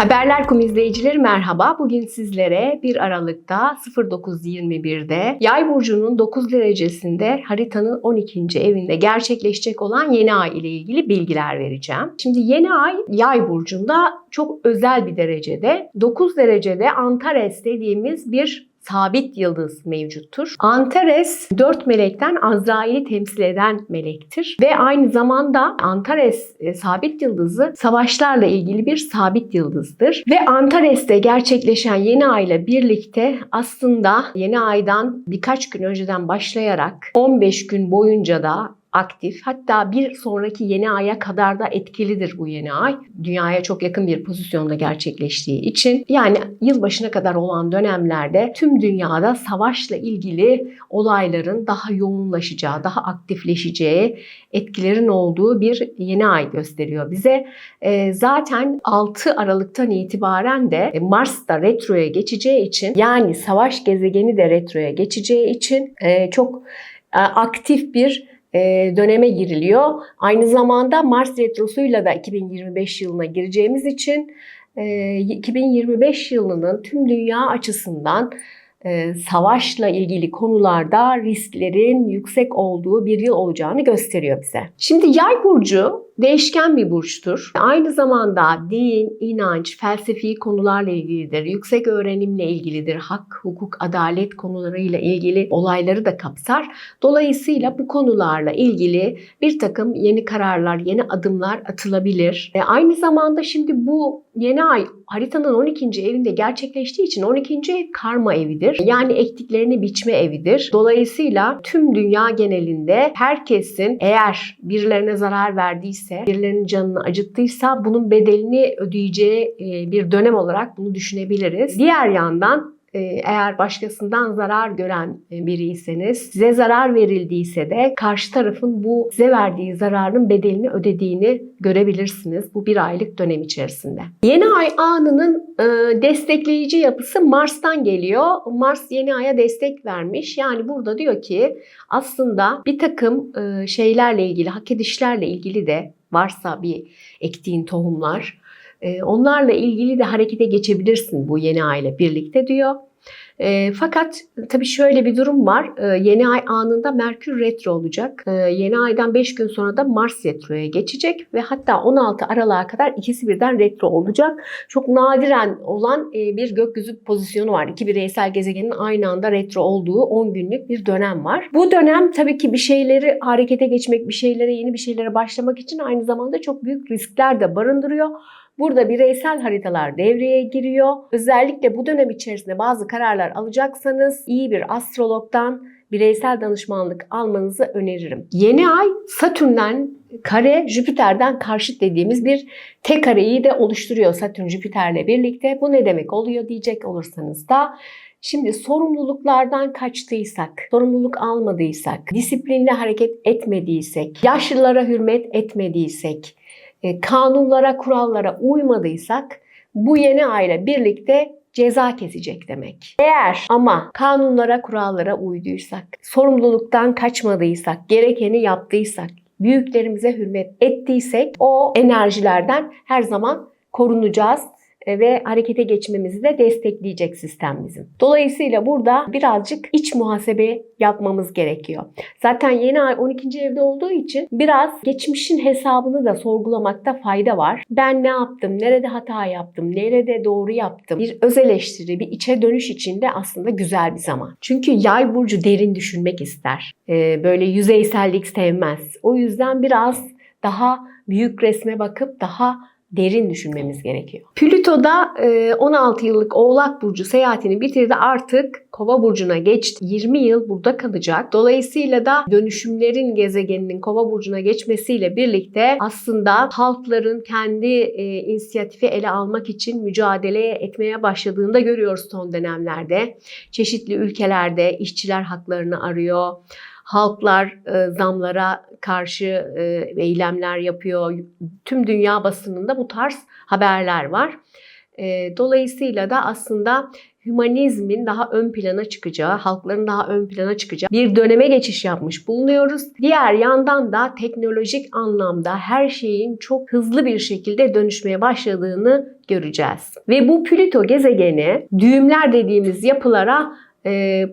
Haberler Kum izleyicileri merhaba. Bugün sizlere 1 Aralık'ta 09.21'de Yay burcunun 9 derecesinde haritanın 12. evinde gerçekleşecek olan yeni ay ile ilgili bilgiler vereceğim. Şimdi yeni ay Yay burcunda çok özel bir derecede 9 derecede Antares dediğimiz bir sabit yıldız mevcuttur. Antares dört melekten Azrail'i temsil eden melektir ve aynı zamanda Antares e, sabit yıldızı savaşlarla ilgili bir sabit yıldızdır. Ve Antares'te gerçekleşen yeni ay ile birlikte aslında yeni aydan birkaç gün önceden başlayarak 15 gün boyunca da aktif. Hatta bir sonraki yeni aya kadar da etkilidir bu yeni ay. Dünyaya çok yakın bir pozisyonda gerçekleştiği için yani yılbaşına kadar olan dönemlerde tüm dünyada savaşla ilgili olayların daha yoğunlaşacağı, daha aktifleşeceği etkilerin olduğu bir yeni ay gösteriyor bize. E, zaten 6 Aralık'tan itibaren de Mars da retroya geçeceği için yani savaş gezegeni de retroya geçeceği için e, çok e, aktif bir e, döneme giriliyor. Aynı zamanda Mars Retrosu'yla da 2025 yılına gireceğimiz için 2025 e, yılının tüm dünya açısından e, savaşla ilgili konularda risklerin yüksek olduğu bir yıl olacağını gösteriyor bize. Şimdi yay burcu değişken bir burçtur. Aynı zamanda din, inanç, felsefi konularla ilgilidir. Yüksek öğrenimle ilgilidir. Hak, hukuk, adalet konularıyla ilgili olayları da kapsar. Dolayısıyla bu konularla ilgili bir takım yeni kararlar, yeni adımlar atılabilir. E aynı zamanda şimdi bu yeni ay haritanın 12. evinde gerçekleştiği için 12. ev karma evidir. Yani ektiklerini biçme evidir. Dolayısıyla tüm dünya genelinde herkesin eğer birilerine zarar verdiyse birilerinin canını acıttıysa bunun bedelini ödeyeceği e, bir dönem olarak bunu düşünebiliriz. Diğer yandan eğer başkasından zarar gören e, biriyseniz, size zarar verildiyse de karşı tarafın bu size verdiği zararın bedelini ödediğini görebilirsiniz bu bir aylık dönem içerisinde. Yeni ay anının destekleyici yapısı Mars'tan geliyor. Mars yeni aya destek vermiş. Yani burada diyor ki aslında bir takım şeylerle ilgili, hak edişlerle ilgili de varsa bir ektiğin tohumlar e, onlarla ilgili de harekete geçebilirsin bu yeni aile birlikte diyor. E, fakat tabii şöyle bir durum var. E, yeni ay anında Merkür retro olacak. E, yeni aydan 5 gün sonra da Mars retroya geçecek ve hatta 16 Aralık'a kadar ikisi birden retro olacak. Çok nadiren olan e, bir gökyüzü pozisyonu var. İki bireysel gezegenin aynı anda retro olduğu 10 günlük bir dönem var. Bu dönem tabii ki bir şeyleri harekete geçmek, bir şeylere yeni bir şeylere başlamak için aynı zamanda çok büyük riskler de barındırıyor. Burada bireysel haritalar devreye giriyor. Özellikle bu dönem içerisinde bazı kararlar alacaksanız iyi bir astrologdan bireysel danışmanlık almanızı öneririm. Yeni ay Satürn'den kare Jüpiter'den karşıt dediğimiz bir tek kareyi de oluşturuyor Satürn Jüpiter'le birlikte. Bu ne demek oluyor diyecek olursanız da Şimdi sorumluluklardan kaçtıysak, sorumluluk almadıysak, disiplinli hareket etmediysek, yaşlılara hürmet etmediysek, kanunlara, kurallara uymadıysak bu yeni aile birlikte ceza kesecek demek. Eğer ama kanunlara, kurallara uyduysak, sorumluluktan kaçmadıysak, gerekeni yaptıysak, büyüklerimize hürmet ettiysek o enerjilerden her zaman korunacağız e, ve harekete geçmemizi de destekleyecek sistem bizim. Dolayısıyla burada birazcık iç muhasebe yapmamız gerekiyor. Zaten yeni ay 12. evde olduğu için biraz geçmişin hesabını da sorgulamakta fayda var. Ben ne yaptım? Nerede hata yaptım? Nerede doğru yaptım? Bir öz eleştiri, bir içe dönüş için de aslında güzel bir zaman. Çünkü yay burcu derin düşünmek ister. Ee, böyle yüzeysellik sevmez. O yüzden biraz daha büyük resme bakıp daha derin düşünmemiz gerekiyor. Plüto da 16 yıllık Oğlak Burcu seyahatini bitirdi. Artık Kova Burcu'na geçti. 20 yıl burada kalacak. Dolayısıyla da dönüşümlerin gezegeninin Kova Burcu'na geçmesiyle birlikte aslında halkların kendi e, inisiyatifi ele almak için mücadele etmeye başladığını da görüyoruz son dönemlerde. Çeşitli ülkelerde işçiler haklarını arıyor halklar e, zamlara karşı e, eylemler yapıyor. Tüm dünya basınında bu tarz haberler var. E, dolayısıyla da aslında hümanizmin daha ön plana çıkacağı, halkların daha ön plana çıkacağı bir döneme geçiş yapmış bulunuyoruz. Diğer yandan da teknolojik anlamda her şeyin çok hızlı bir şekilde dönüşmeye başladığını göreceğiz. Ve bu Plüto gezegeni düğümler dediğimiz yapılara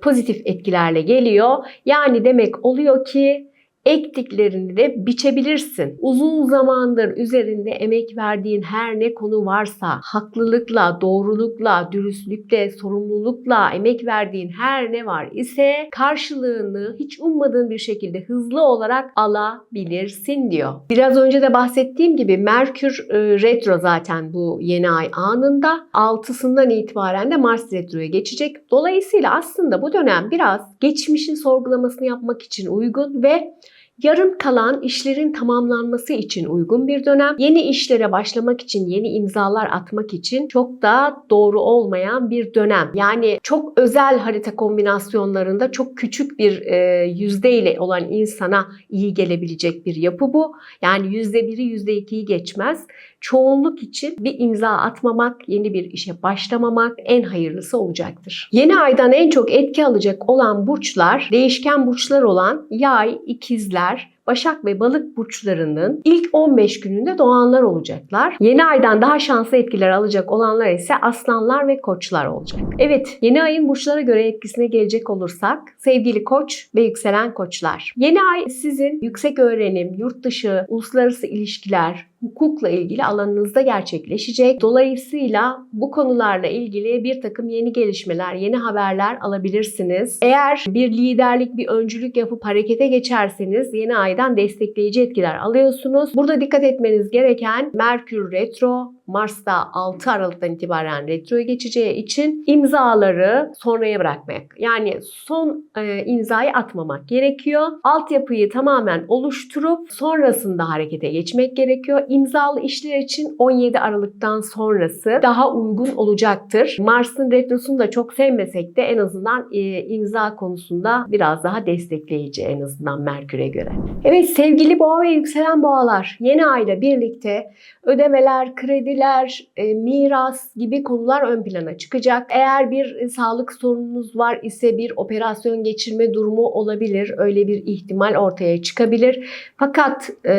pozitif etkilerle geliyor. Yani demek oluyor ki ektiklerini de biçebilirsin. Uzun zamandır üzerinde emek verdiğin her ne konu varsa haklılıkla, doğrulukla, dürüstlükle, sorumlulukla emek verdiğin her ne var ise karşılığını hiç ummadığın bir şekilde hızlı olarak alabilirsin diyor. Biraz önce de bahsettiğim gibi Merkür e, retro zaten bu yeni ay anında. 6'sından itibaren de Mars retroya geçecek. Dolayısıyla aslında bu dönem biraz geçmişin sorgulamasını yapmak için uygun ve Yarım kalan işlerin tamamlanması için uygun bir dönem. Yeni işlere başlamak için, yeni imzalar atmak için çok da doğru olmayan bir dönem. Yani çok özel harita kombinasyonlarında çok küçük bir e, yüzdeyle olan insana iyi gelebilecek bir yapı bu. Yani yüzde biri, yüzde ikiyi geçmez. Çoğunluk için bir imza atmamak, yeni bir işe başlamamak en hayırlısı olacaktır. Yeni aydan en çok etki alacak olan burçlar, değişken burçlar olan yay, ikizler, Başak ve Balık burçlarının ilk 15 gününde doğanlar olacaklar. Yeni aydan daha şanslı etkiler alacak olanlar ise aslanlar ve koçlar olacak. Evet, yeni ayın burçlara göre etkisine gelecek olursak sevgili koç ve yükselen koçlar. Yeni ay sizin yüksek öğrenim, yurt dışı, uluslararası ilişkiler, hukukla ilgili alanınızda gerçekleşecek. Dolayısıyla bu konularla ilgili bir takım yeni gelişmeler, yeni haberler alabilirsiniz. Eğer bir liderlik, bir öncülük yapıp harekete geçerseniz yeni aydan destekleyici etkiler alıyorsunuz. Burada dikkat etmeniz gereken Merkür retro, Mars'ta 6 Aralık'tan itibaren retroya geçeceği için imzaları sonraya bırakmak. Yani son e, imzayı atmamak gerekiyor. Altyapıyı tamamen oluşturup sonrasında harekete geçmek gerekiyor. İmzalı işler için 17 Aralık'tan sonrası daha uygun olacaktır. Mars'ın retrosunu da çok sevmesek de en azından e, imza konusunda biraz daha destekleyici en azından Merkür'e göre. Evet sevgili boğa ve yükselen boğalar yeni ayla birlikte ödemeler, krediler, e, miras gibi konular ön plana çıkacak. Eğer bir e, sağlık sorununuz var ise bir operasyon geçirme durumu olabilir. Öyle bir ihtimal ortaya çıkabilir. Fakat e,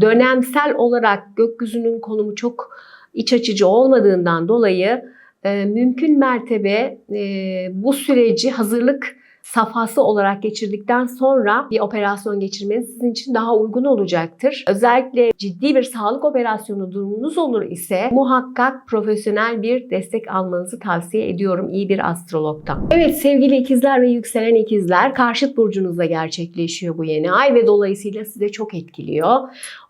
dönemsel olarak gökyüzünün konumu çok iç açıcı olmadığından dolayı mümkün mertebe bu süreci hazırlık safhası olarak geçirdikten sonra bir operasyon geçirmeniz sizin için daha uygun olacaktır. Özellikle ciddi bir sağlık operasyonu durumunuz olur ise muhakkak profesyonel bir destek almanızı tavsiye ediyorum iyi bir astrologdan. Evet sevgili ikizler ve yükselen ikizler karşıt burcunuzda gerçekleşiyor bu yeni ay ve dolayısıyla size çok etkiliyor.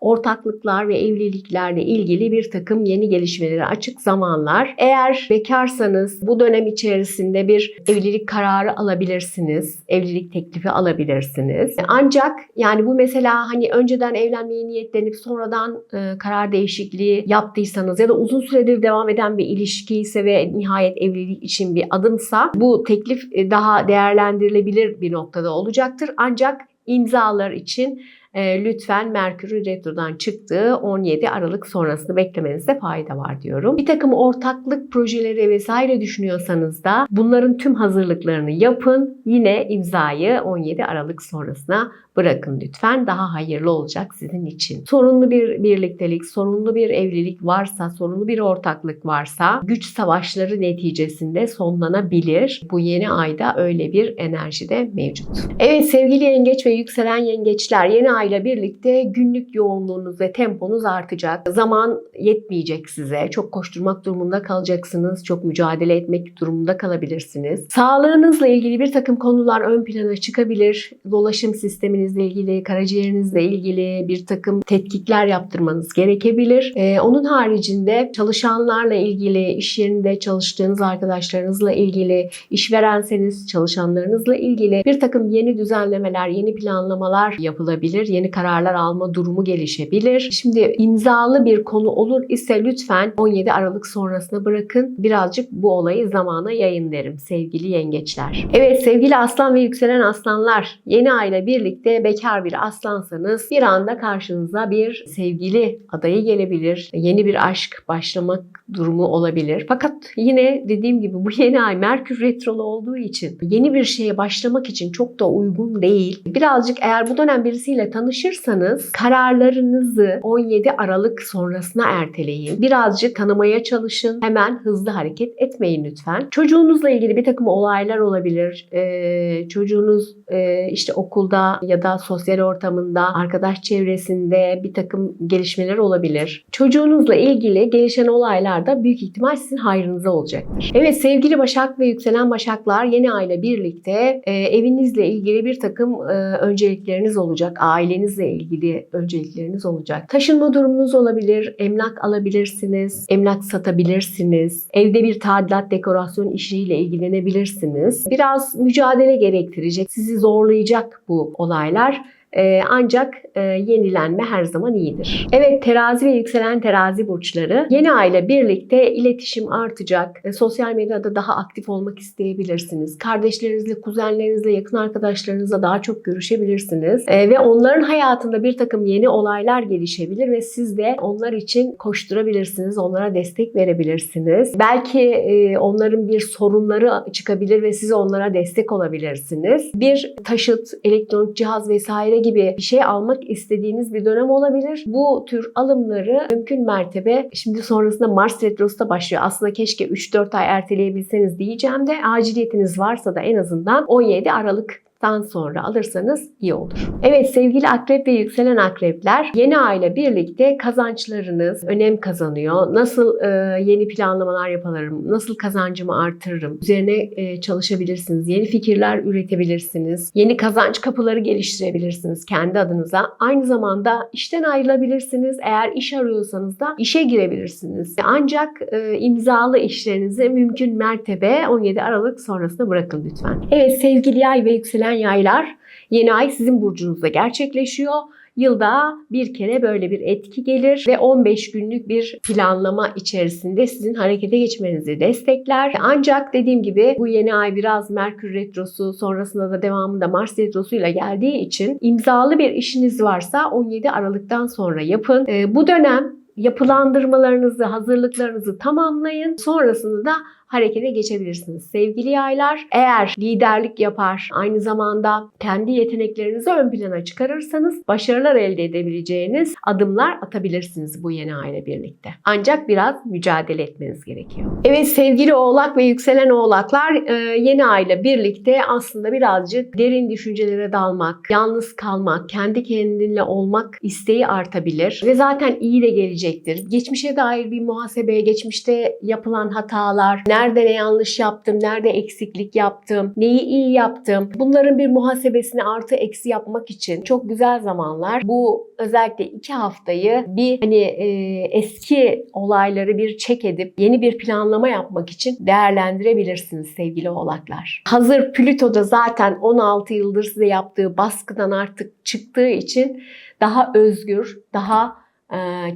Ortaklıklar ve evliliklerle ilgili bir takım yeni gelişmelere açık zamanlar. Eğer bekarsanız bu dönem içerisinde bir evlilik kararı alabilirsiniz alabilirsiniz. Evlilik teklifi alabilirsiniz. Ancak yani bu mesela hani önceden evlenmeye niyetlenip sonradan e, karar değişikliği yaptıysanız ya da uzun süredir devam eden bir ilişki ise ve nihayet evlilik için bir adımsa bu teklif e, daha değerlendirilebilir bir noktada olacaktır. Ancak imzalar için e, lütfen Merkür'ün retrodan çıktığı 17 Aralık sonrasını beklemenizde fayda var diyorum. Bir takım ortaklık projeleri vesaire düşünüyorsanız da bunların tüm hazırlıklarını yapın. Yine imzayı 17 Aralık sonrasına bırakın lütfen. Daha hayırlı olacak sizin için. Sorunlu bir birliktelik, sorunlu bir evlilik varsa, sorunlu bir ortaklık varsa güç savaşları neticesinde sonlanabilir. Bu yeni ayda öyle bir enerji de mevcut. Evet sevgili yengeç ve yükselen yengeçler yeni ayla birlikte günlük yoğunluğunuz ve temponuz artacak. Zaman yetmeyecek size. Çok koşturmak durumunda kalacaksınız. Çok mücadele etmek durumunda kalabilirsiniz. Sağlığınızla ilgili bir takım konular ön plana çıkabilir. Dolaşım sistemini kalbinizle ilgili, karaciğerinizle ilgili bir takım tetkikler yaptırmanız gerekebilir. Ee, onun haricinde çalışanlarla ilgili, iş yerinde çalıştığınız arkadaşlarınızla ilgili, işverenseniz çalışanlarınızla ilgili bir takım yeni düzenlemeler, yeni planlamalar yapılabilir. Yeni kararlar alma durumu gelişebilir. Şimdi imzalı bir konu olur ise lütfen 17 Aralık sonrasına bırakın. Birazcık bu olayı zamana yayın derim sevgili yengeçler. Evet sevgili aslan ve yükselen aslanlar yeni ayla birlikte bekar bir aslansanız bir anda karşınıza bir sevgili adayı gelebilir. Yeni bir aşk başlamak durumu olabilir. Fakat yine dediğim gibi bu yeni ay Merkür retrolu olduğu için yeni bir şeye başlamak için çok da uygun değil. Birazcık eğer bu dönem birisiyle tanışırsanız kararlarınızı 17 Aralık sonrasına erteleyin. Birazcık tanımaya çalışın. Hemen hızlı hareket etmeyin lütfen. Çocuğunuzla ilgili bir takım olaylar olabilir. Ee, çocuğunuz e, işte okulda ya da sosyal ortamında, arkadaş çevresinde bir takım gelişmeler olabilir. Çocuğunuzla ilgili gelişen olaylar da büyük ihtimal sizin hayrınıza olacaktır. Evet sevgili Başak ve yükselen Başaklar yeni ayla birlikte e, evinizle ilgili bir takım e, öncelikleriniz olacak. Ailenizle ilgili öncelikleriniz olacak. Taşınma durumunuz olabilir. Emlak alabilirsiniz. Emlak satabilirsiniz. Evde bir tadilat dekorasyon işiyle ilgilenebilirsiniz. Biraz mücadele gerektirecek. Sizi zorlayacak bu olaylar. Ee, ancak e, yenilenme her zaman iyidir. Evet terazi ve yükselen terazi burçları yeni ayla birlikte iletişim artacak. E, sosyal medyada daha aktif olmak isteyebilirsiniz. Kardeşlerinizle, kuzenlerinizle, yakın arkadaşlarınızla daha çok görüşebilirsiniz. E, ve onların hayatında bir takım yeni olaylar gelişebilir ve siz de onlar için koşturabilirsiniz. Onlara destek verebilirsiniz. Belki onların bir sorunları çıkabilir ve siz onlara destek olabilirsiniz. Bir taşıt, elektronik cihaz vesaire gibi bir şey almak istediğiniz bir dönem olabilir. Bu tür alımları mümkün mertebe şimdi sonrasında Mars Retrosu da başlıyor. Aslında keşke 3-4 ay erteleyebilseniz diyeceğim de aciliyetiniz varsa da en azından 17 Aralık dan sonra alırsanız iyi olur. Evet sevgili akrep ve yükselen akrepler yeni ayla birlikte kazançlarınız önem kazanıyor. Nasıl e, yeni planlamalar yaparım, nasıl kazancımı artırırım üzerine e, çalışabilirsiniz. Yeni fikirler üretebilirsiniz. Yeni kazanç kapıları geliştirebilirsiniz kendi adınıza. Aynı zamanda işten ayrılabilirsiniz. Eğer iş arıyorsanız da işe girebilirsiniz. Ancak e, imzalı işlerinizi mümkün mertebe 17 Aralık sonrasında bırakın lütfen. Evet sevgili yay ve yükselen yaylar yeni ay sizin burcunuzda gerçekleşiyor. Yılda bir kere böyle bir etki gelir ve 15 günlük bir planlama içerisinde sizin harekete geçmenizi destekler. Ancak dediğim gibi bu yeni ay biraz Merkür Retrosu sonrasında da devamında Mars Retrosu ile geldiği için imzalı bir işiniz varsa 17 Aralık'tan sonra yapın. Bu dönem yapılandırmalarınızı, hazırlıklarınızı tamamlayın. Sonrasında da harekete geçebilirsiniz. Sevgili yaylar eğer liderlik yapar, aynı zamanda kendi yeteneklerinizi ön plana çıkarırsanız başarılar elde edebileceğiniz adımlar atabilirsiniz bu yeni aile birlikte. Ancak biraz mücadele etmeniz gerekiyor. Evet sevgili oğlak ve yükselen oğlaklar e, yeni aile birlikte aslında birazcık derin düşüncelere dalmak, yalnız kalmak, kendi kendinle olmak isteği artabilir ve zaten iyi de gelecektir. Geçmişe dair bir muhasebe, geçmişte yapılan hatalar, Nerede ne yanlış yaptım, nerede eksiklik yaptım, neyi iyi yaptım. Bunların bir muhasebesini artı eksi yapmak için çok güzel zamanlar. Bu özellikle iki haftayı bir hani e, eski olayları bir çek edip yeni bir planlama yapmak için değerlendirebilirsiniz sevgili oğlaklar. Hazır Plüto'da zaten 16 yıldır size yaptığı baskıdan artık çıktığı için daha özgür, daha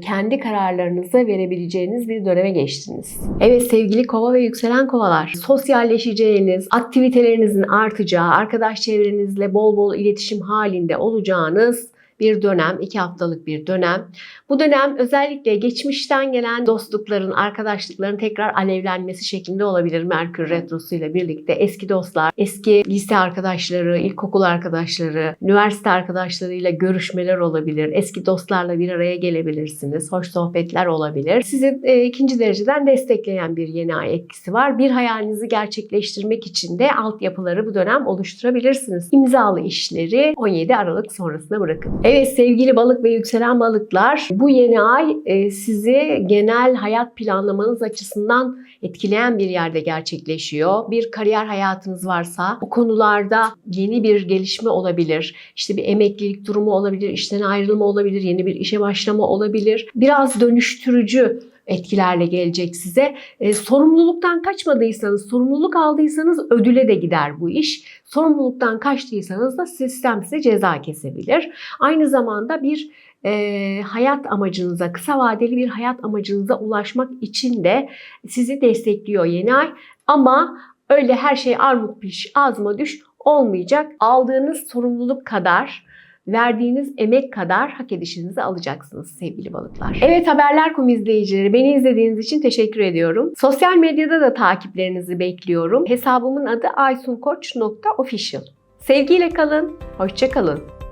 kendi kararlarınızı verebileceğiniz bir döneme geçtiniz. Evet sevgili kova ve yükselen kovalar, sosyalleşeceğiniz, aktivitelerinizin artacağı, arkadaş çevrenizle bol bol iletişim halinde olacağınız bir dönem, iki haftalık bir dönem. Bu dönem özellikle geçmişten gelen dostlukların, arkadaşlıkların tekrar alevlenmesi şeklinde olabilir Merkür Retrosu ile birlikte. Eski dostlar, eski lise arkadaşları, ilkokul arkadaşları, üniversite arkadaşlarıyla görüşmeler olabilir. Eski dostlarla bir araya gelebilirsiniz. Hoş sohbetler olabilir. Sizi e, ikinci dereceden destekleyen bir yeni ay etkisi var. Bir hayalinizi gerçekleştirmek için de altyapıları bu dönem oluşturabilirsiniz. İmzalı işleri 17 Aralık sonrasına bırakın. Evet sevgili balık ve yükselen balıklar bu yeni ay e, sizi genel hayat planlamanız açısından etkileyen bir yerde gerçekleşiyor. Bir kariyer hayatınız varsa bu konularda yeni bir gelişme olabilir. İşte bir emeklilik durumu olabilir, işten ayrılma olabilir, yeni bir işe başlama olabilir. Biraz dönüştürücü etkilerle gelecek size. E, sorumluluktan kaçmadıysanız, sorumluluk aldıysanız ödüle de gider bu iş. Sorumluluktan kaçtıysanız da sistem size ceza kesebilir. Aynı zamanda bir e, hayat amacınıza, kısa vadeli bir hayat amacınıza ulaşmak için de sizi destekliyor yeni ay. Ama öyle her şey armut piş, ağzıma düş olmayacak. Aldığınız sorumluluk kadar verdiğiniz emek kadar hak edişinizi alacaksınız sevgili balıklar. Evet Haberler.com izleyicileri beni izlediğiniz için teşekkür ediyorum. Sosyal medyada da takiplerinizi bekliyorum. Hesabımın adı aysunkoç.official. Sevgiyle kalın, hoşça kalın.